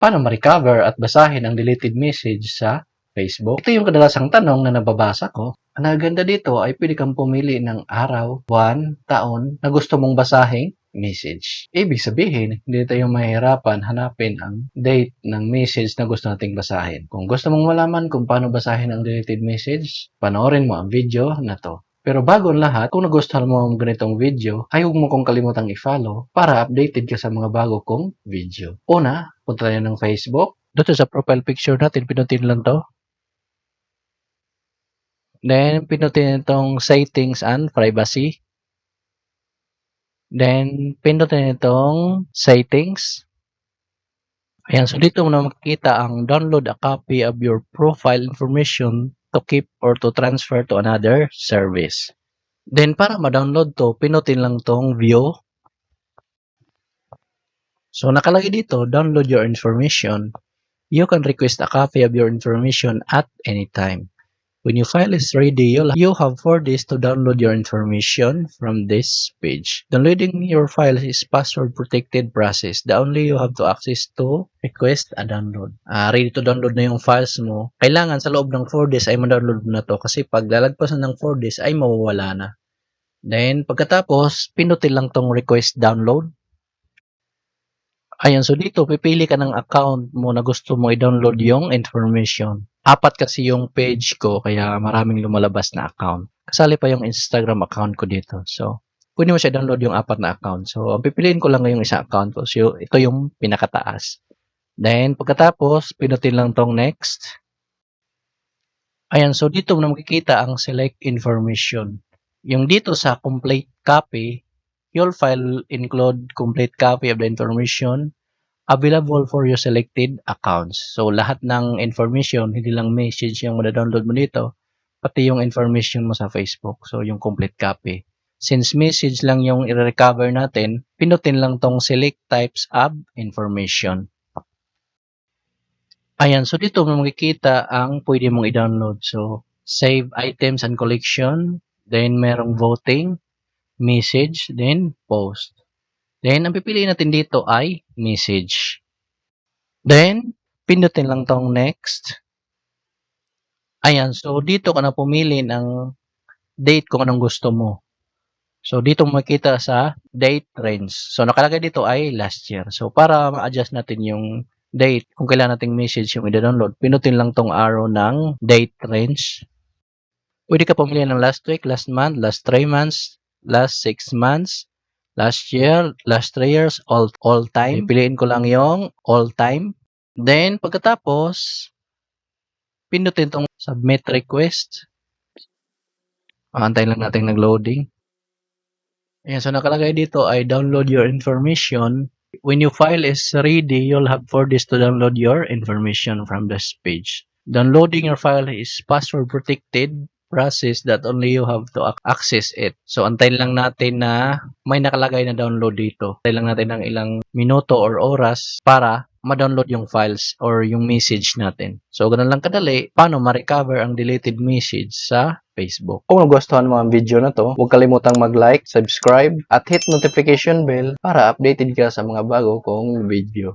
Paano ma-recover at basahin ang deleted message sa Facebook? Ito yung kadalasang tanong na nababasa ko. Ang naganda dito ay pwede kang pumili ng araw, buwan, taon na gusto mong basahing message. Ibig sabihin, hindi tayo mahirapan hanapin ang date ng message na gusto nating basahin. Kung gusto mong malaman kung paano basahin ang deleted message, panoorin mo ang video na to. Pero bago ang lahat, kung nagustuhan mo ang ganitong video, ay huwag mo kong kalimutang i-follow para updated ka sa mga bago kong video. Una, punta tayo ng Facebook. Dito sa profile picture natin, pinutin lang to. Then, pinutin itong settings and privacy. Then, pindutin itong settings. Ayan, so dito mo na makikita ang download a copy of your profile information to keep or to transfer to another service. Then, para ma-download to, pinutin lang tong view. So, nakalagay dito, download your information. You can request a copy of your information at any time. When your file is ready, you have 4 days to download your information from this page. Downloading your file is password protected process. The only you have to access to request a download. Ah, ready to download na yung files mo. Kailangan sa loob ng 4 days ay ma-download na to kasi pag lalagpasan ng 4 days ay mawawala na. Then, pagkatapos, pinutin lang tong request download. Ayan, so dito, pipili ka ng account mo na gusto mo i-download yung information. Apat kasi yung page ko, kaya maraming lumalabas na account. Kasali pa yung Instagram account ko dito. So, pwede mo siya download yung apat na account. So, ang pipiliin ko lang yung isang account ko. So, ito yung pinakataas. Then, pagkatapos, pinutin lang tong next. Ayan, so dito na makikita ang select information. Yung dito sa complete copy, your file include complete copy of the information available for your selected accounts. So, lahat ng information, hindi lang message yung madadownload mo dito, pati yung information mo sa Facebook. So, yung complete copy. Since message lang yung i-recover natin, pinutin lang tong select types of information. Ayan, so dito mo makikita ang pwede mong i-download. So, save items and collection, then merong voting, message, then post. Then, ang pipiliin natin dito ay message. Then, pindutin lang tong next. Ayan, so dito ka na pumili ng date kung anong gusto mo. So, dito makita sa date range. So, nakalagay dito ay last year. So, para ma-adjust natin yung date, kung kailan nating message yung i-download, pinutin lang tong arrow ng date range. Pwede ka pumili ng last week, last month, last 3 months, last 6 months, last year, last 3 years, all, all time. Piliin ko lang yung all time. Then, pagkatapos, pindutin tong submit request. Aantayin lang natin nag-loading. Ayan, so nakalagay dito ay download your information. When your file is ready, you'll have 4 days to download your information from this page. Downloading your file is password protected process that only you have to ac- access it. So, antayin lang natin na may nakalagay na download dito. Antayin lang natin ng ilang minuto or oras para ma-download yung files or yung message natin. So, ganun lang kadali, paano ma-recover ang deleted message sa Facebook. Kung nagustuhan mo ang video na to, huwag kalimutang mag-like, subscribe, at hit notification bell para updated ka sa mga bago kong video.